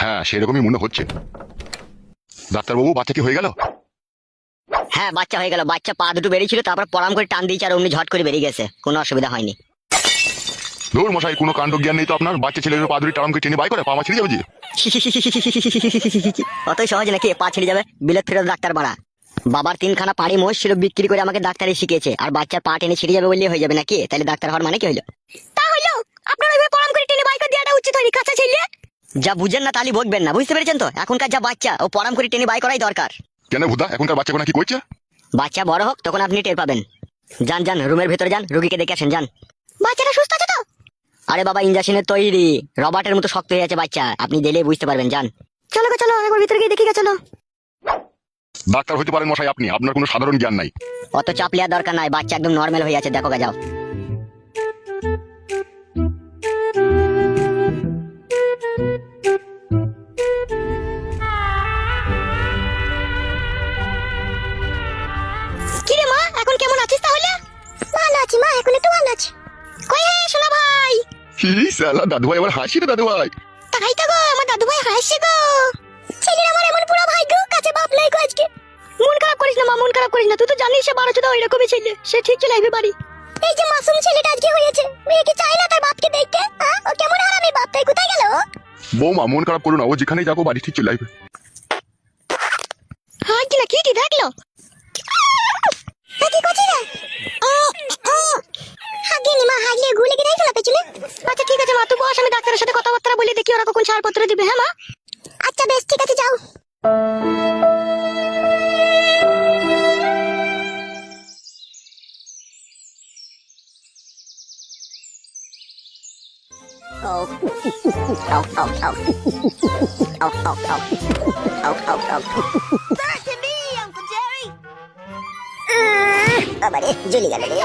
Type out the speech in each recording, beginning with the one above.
হ্যাঁ সেরকমই মনে হচ্ছে। ডাক্তারবাবু বাচ্চা কি হয়ে গেল? হ্যাঁ বাচ্চা হয়ে গেল। বাচ্চা পা দুটো বেরিয়েছিল তারপর পরাম করে টান দিয়েছে আর অমনি ঝট করে বেরিয়ে গেছে। কোনো অসুবিধা হয়নি। মশাই কোনো কাণ্ড জ্ঞান নেই তো আপনার? বাচ্চা ছেলের পাদুরি টারামকে টেনে বাই করে পা ছিঁড়ে যাবে যে। অতই সহজ নাকি পা ছেড়ে যাবে? বিলেত ফেরত ডাক্তার মারা বাবার তিনখানা পাড়ি মোষ ছিল বিক্রি করে আমাকে ডাক্তারি শিখিয়েছে। আর বাচ্চার পা টেনে ছিঁড়ে যাবে বললেই হয়ে যাবে নাকি? তাহলে ডাক্তার হওয়ার মানে কি হলো? তা হইল আপনার ওইভাবে পরাম করে টেনে বাইক দেওয়াটা উচিত হয়নি কাঁচা ছেলে যা বুঝেন না তাহলে বকবেন না বুঝতে পেরেছেন তো? এখনকার যা বাচ্চা ও পরাম করে টেনে বাই করাই দরকার। কেন ভুদা এখনকার বাচ্চা কোনা কি করছে বাচ্চা বড় হোক তখন আপনি টের পাবেন। যান যান রুমের ভেতরে যান রুগীকে দেখে আসেন যান। বাচ্চাটা সুস্থ আছে তো? আরে বাবা ইঞ্জেকশনের তৈরি। রবার্টের মতো শক্ত হয়ে আছে বাচ্চা। আপনি দিলে বুঝতে পারবেন যান। চলো গো চলো একবার ভিতরে গিয়ে দেখি দেখে গেছো ডাক্তার হতে পারেন মশাই আপনি আপনার কোনো সাধারণ জ্ঞান নাই। অত চাপ দরকার নাই বাচ্চা একদম নর্মাল হয়ে আছে দেখো গা যাও। এখন কেমন আছিস তাহলে? ভালো আছি মা এখন একটু ভালো আছি। কই হে সোনা ভাই? হি সালা দাদু ভাই আবার হাসি রে দাদু ভাই তাই তো গো আমার দাদু ভাই হাসছে গো। ছেলের আমার এমন পুরো ভাই গো কাছে বাপ নাই গো আজকে। মন খারাপ করিস না মা মন খারাপ করিস না। তুই তো জানিস সে বারো চোদ্দ ওইরকমই ছেলে সে ঠিক চলে আসবে বাড়ি। এই যে মাসুম ছেলেটা আজকে হয়েছে মেয়ে কি চাই না তার বাপকে দেখতে? ও কেমন হারামি বাপ তাই কোথায় গেল বৌমা মন খারাপ করো না ও যেখানেই যাব বাড়ি ঠিক চলে আসবে হ্যাঁ কি না কি কি দেখল কি করছিস রে হাগিনি মা হাগিয়ে গুলে কি দেখছ না পেছনে আচ্ছা ঠিক আছে মা তুই বস আমি ডাক্তারের সাথে কথাবার্তা বলে দেখি ওরা কখন ছাড়পত্র দিবে হ্যাঁ মা? আচ্ছা বেশ ঠিক আছে যাও। জ্বলি গেল রে।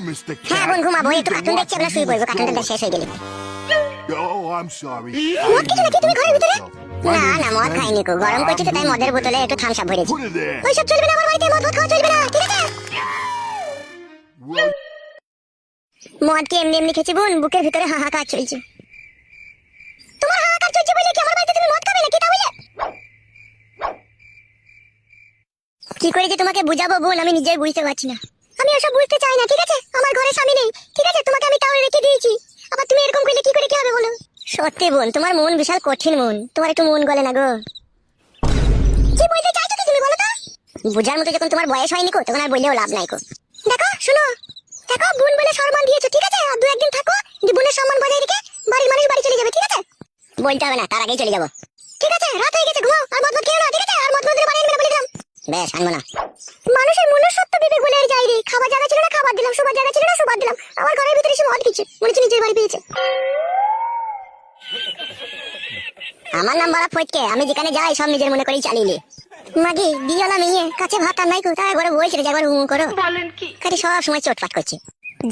Mr. হ্যাঁ বোন Cat. ঘুমাবো একটু কার্টুন দেখছি আমরা শুয়ে পড়ব কার্টুনটা শেষ গেলে I'm sorry. মদ কিছু নাকি তুমি ঘরের ভিতরে না না মদ খাইনি কো গরম করছি তো তাই মদের বোতলে একটু থামস ভরেছি ওইসব চলবে না আমার বাড়িতে মদ খাওয়া চলবে না ঠিক আছে মদ কি এমনি এমনি খেয়েছি বোন বুকের ভিতরে হাহাকার চলছে তোমার হাহাকার চলছে বলে কি আমার বাড়িতে তুমি মদ খাবে নাকি তাহলে কি করে যে তোমাকে বুঝাবো বোন আমি নিজেই বুঝতে পারছি না ওসব বুঝতে চাই না ঠিক আছে? আমার ঘরে স্বামী নেই ঠিক আছে? তোমাকে আমি তাও রেখে দিয়েছি। আবার তুমি এরকম করলে কি করে কি হবে বলো? সত্যি বোন তোমার মন বিশাল কঠিন মন। তোমার একটু মন গলে না গো। কি বলতে চাইছো তুমি বলো তো? বুঝার মতো যখন তোমার বয়স হয়নি কো তখন আর বললেও লাভ নাই কো দেখো শুনো। দেখো বোন বলে সম্মান দিয়েছ ঠিক আছে? আর দু একদিন থাকো দিয়ে বোনের সম্মান বজায় রেখে বাড়ির মানুষ বাড়ি চলে যাবে ঠিক আছে? বলতে হবে না তার আগেই চলে যাব। ঠিক আছে রাত হয়ে গেছে ঘুমাও আর মদ মদ খেও না ঠিক আছে? আর মদ মদ বাড়ি আনবে না বলে দিলাম। বেশ আনব না। মানুষের মনুষ্যত্ব বিবেক বলে রে খাবার জায়গা ছিল না? খাবার দিলাম শোবার জায়গা ছিল না? শোবার দিলাম। আমার ঘরের ভিতরে এসে মদ মনে হচ্ছে নিজের বাড়ি পেয়েছে। আমার নাম বলা ফটকে। আমি যেখানে যাই সব নিজের মনে করেই চালিয়ে মাগি মেয়ে। কাছে ভাত আর নাই কোথায়? একবার একবার হুম করো। খালি সব সময় চটপাট করছে।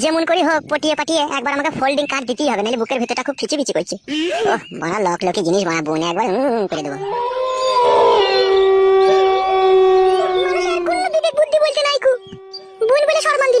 যেমন করি হোক পটিয়ে পাটিয়ে একবার আমাকে ফোল্ডিং কার্ড দিতেই হবে নাহলে বুকের ভিতরটা খুব ফিচি ফিচি করছে ওহ বড় লক লকি জিনিস বানা বোনে একবার হুম করে দেবো বুদ্ধি বলতে নাই কু বোন বলে সম্মান দিল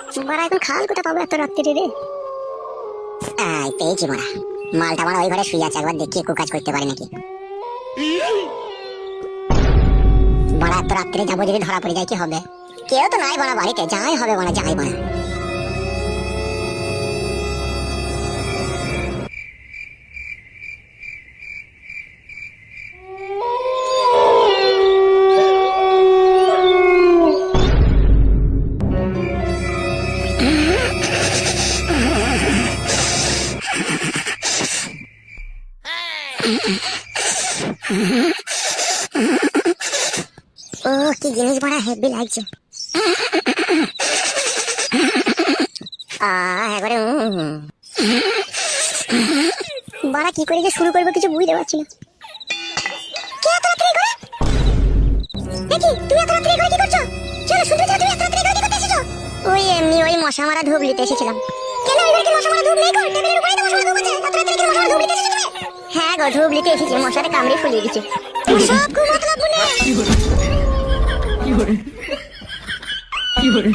মারা এখন খাল কোথা পাবো এত রাত্রি রে? আই পেয়েছি মালটা মারা ওই ঘরে শুয়ে আছে, একবার দেখি কাজ করতে পারে নাকি? মারা এত রাত্রে যাব যদি ধরা পড়ে যায়, কি হবে? কেউ তো নাই মারা বাড়িতে, যাই হবে বলা যাই মারা ও, কি জিনিস বড় হেভি লাগছে। একবারে। বাড়া কি করে যে শুরু করব কিছু বুঝতে পারছি না। মশা মারা ধূপ নিতে এসেছিলাম। কেন এবার কি মশা মারা টেবিলের তো মশা মারা আছে। কি মশা মারা গো ধূপ এসেছে মশারে কামড়ে ফুলিয়ে দিচ্ছে। সব করে? কি মনে